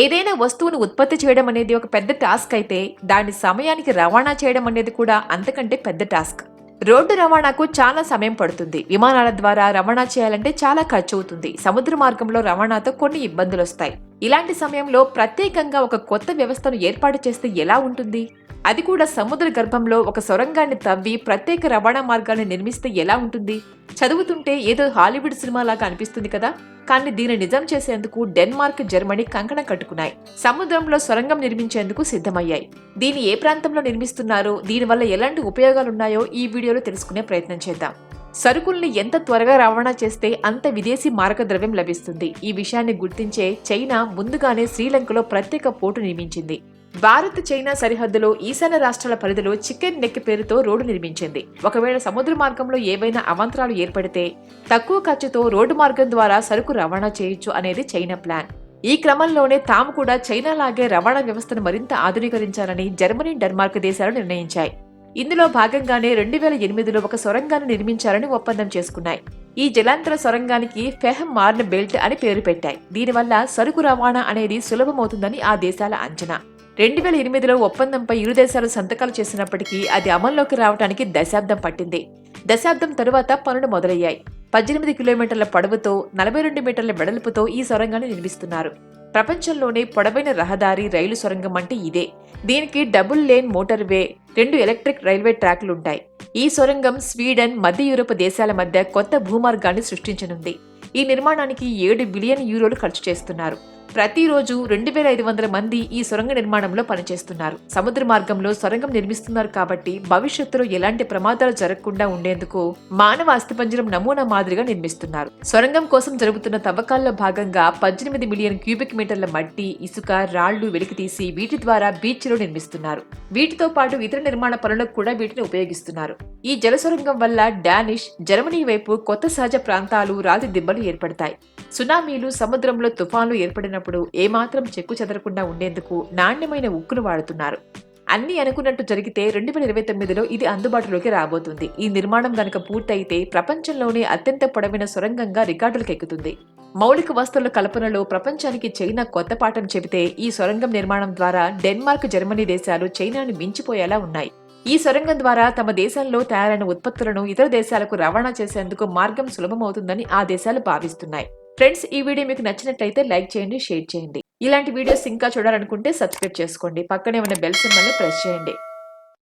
ఏదైనా వస్తువును ఉత్పత్తి చేయడం అనేది ఒక పెద్ద టాస్క్ అయితే దాని సమయానికి రవాణా చేయడం అనేది కూడా అంతకంటే పెద్ద టాస్క్. రోడ్డు రవాణాకు చాలా సమయం పడుతుంది. విమానాల ద్వారా రవాణా చేయాలంటే చాలా ఖర్చు అవుతుంది. సముద్ర మార్గంలో రవాణాతో కొన్ని ఇబ్బందులు వస్తాయి ఇలాంటి సమయంలో ప్రత్యేకంగా ఒక కొత్త వ్యవస్థను ఏర్పాటు చేస్తే ఎలా ఉంటుంది? అది కూడా సముద్ర గర్భంలో ఒక సొరంగాన్ని తవ్వి ప్రత్యేక రవాణా మార్గాన్ని నిర్మిస్తే ఎలా ఉంటుంది? చదువుతుంటే ఏదో హాలీవుడ్ సినిమా లాగా అనిపిస్తుంది కదా? కానీ దీన్ని నిజం చేసేందుకు డెన్మార్క్ జర్మనీ కంకణం కట్టుకున్నాయి. సముద్రంలో సొరంగం నిర్మించేందుకు సిద్ధమయ్యాయి. దీన్ని ఏ ప్రాంతంలో నిర్మిస్తున్నారో దీనివల్ల ఎలాంటి ఉపయోగాలున్నాయో ఈ వీడియోలో తెలుసుకునే ప్రయత్నం చేద్దాం. సరుకుల్ని ఎంత త్వరగా రవాణా చేస్తే అంత విదేశీ మారకద్రవ్యం లభిస్తుంది. ఈ విషయాన్ని గుర్తించే చైనా ముందుగానే శ్రీలంకలో ప్రత్యేక పోర్టు నిర్మించింది. భారత్ చైనా సరిహద్దులో ఈశాన్య రాష్ట్రాల పరిధిలో చికెన్ నెక్ పేరుతో రోడ్డు నిర్మించింది. ఒకవేళ సముద్ర మార్గంలో ఏవైనా అవాంతరాలు ఏర్పడితే తక్కువ ఖర్చుతో రోడ్డు మార్గం ద్వారా సరుకు రవాణా చేయొచ్చు అనేది చైనా ప్లాన్. ఈ క్రమంలోనే తాము కూడా చైనా లాగే రవాణా వ్యవస్థను మరింత ఆధునీకరించాలని జర్మనీ డెన్మార్క్ దేశాలు నిర్ణయించాయి. ఇందులో భాగంగానే రెండు వేల ఎనిమిదిలో ఒక సొరంగాన్ని నిర్మించాలని ఒప్పందం చేసుకున్నాయి. ఈ జలాంతర సొరంగానికి ఫెహమ్ మార్న్ బెల్ట్ అని పేరు పెట్టాయి. దీనివల్ల సరుకు రవాణా అనేది సులభమవుతుందని ఆ దేశాల అంచనా. రెండు వేల ఎనిమిదిలో ఒప్పందంపై ఇరు దేశాలు సంతకాలు చేసినప్పటికీ అది అమల్లోకి రావడానికి దశాబ్దం పట్టింది. దశాబ్దం తరువాత పనులు మొదలయ్యాయి. పద్దెనిమిది కిలోమీటర్ల పొడవుతో నలభై రెండు మీటర్ల వెడల్పుతో ఈ సొరంగాన్ని నిర్మిస్తున్నారు. ప్రపంచంలోనే పొడవైన రహదారి రైలు సొరంగం అంటే ఇదే. దీనికి డబుల్ లేన్ మోటార్వే రెండు ఎలక్ట్రిక్ రైల్వే ట్రాక్లుంటాయి ఈ సొరంగం స్వీడన్ మధ్య యూరోప్ దేశాల మధ్య కొత్త భూమార్గాన్ని సృష్టించనుంది. ఈ నిర్మాణానికి ఏడు బిలియన్ యూరోలు ఖర్చు చేస్తున్నారు. ప్రతిరోజు రెండు వేల ఐదు వందల మంది ఈ సొరంగ నిర్మాణంలో పనిచేస్తున్నారు. సముద్ర మార్గంలో సొరంగం నిర్మిస్తున్నారు కాబట్టి భవిష్యత్తులో ఎలాంటి ప్రమాదాలు జరగకుండా ఉండేందుకు మానవ అస్థిపంజరం నమూనా మాదిరిగా నిర్మిస్తున్నారు. సొరంగం కోసం జరుగుతున్న తవ్వకాల్లో భాగంగా పద్దెనిమిది మిలియన్ క్యూబిక్ మీటర్ల మట్టి ఇసుక రాళ్ళు వెలికితీసి వీటి ద్వారా బీచ్లు నిర్మిస్తున్నారు. వీటితో పాటు ఇతర నిర్మాణ పనులకు కూడా వీటిని ఉపయోగిస్తున్నారు. ఈ జల సొరంగం వల్ల డానిష్ జర్మనీ వైపు కొత్త సహజ ప్రాంతాలు రాతి దిబ్బలు ఏర్పడతాయి. సునామీలు సముద్రంలో తుఫాన్లు ఏర్పడినప్పుడు ఏమాత్రం చెక్కు చెదరకుండా ఉండేందుకు నాణ్యమైన ఉక్కును వాడుతున్నారు. అన్ని అనుకున్నట్టు జరిగితే రెండు వేల ఇరవై తొమ్మిదిలో ఇది అందుబాటులోకి రాబోతుంది. ఈ నిర్మాణం గనక పూర్తయితే ప్రపంచంలోనే అత్యంత పొడవైన సొరంగంగా రికార్డులకు ఎక్కుతుంది మౌలిక వస్తువుల కల్పనలో ప్రపంచానికి చైనా కొత్త పాఠం చెబితే ఈ సొరంగం నిర్మాణం ద్వారా డెన్మార్క్ జర్మనీ దేశాలు చైనాను మించిపోయేలా ఉన్నాయి. ఈ సొరంగం ద్వారా తమ దేశంలో తయారైన ఉత్పత్తులను ఇతర దేశాలకు రవాణా చేసేందుకు మార్గం సులభమవుతుందని ఆ దేశాలు భావిస్తున్నాయి. ఫ్రెండ్స్ ఈ వీడియో మీకు నచ్చినట్లయితే లైక్ చేయండి షేర్ చేయండి. ఇలాంటి వీడియోస్ ఇంకా చూడాలనుకుంటే సబ్స్క్రైబ్ చేసుకోండి. పక్కనే ఉన్న బెల్ సింబల్ని ప్రెస్ చేయండి.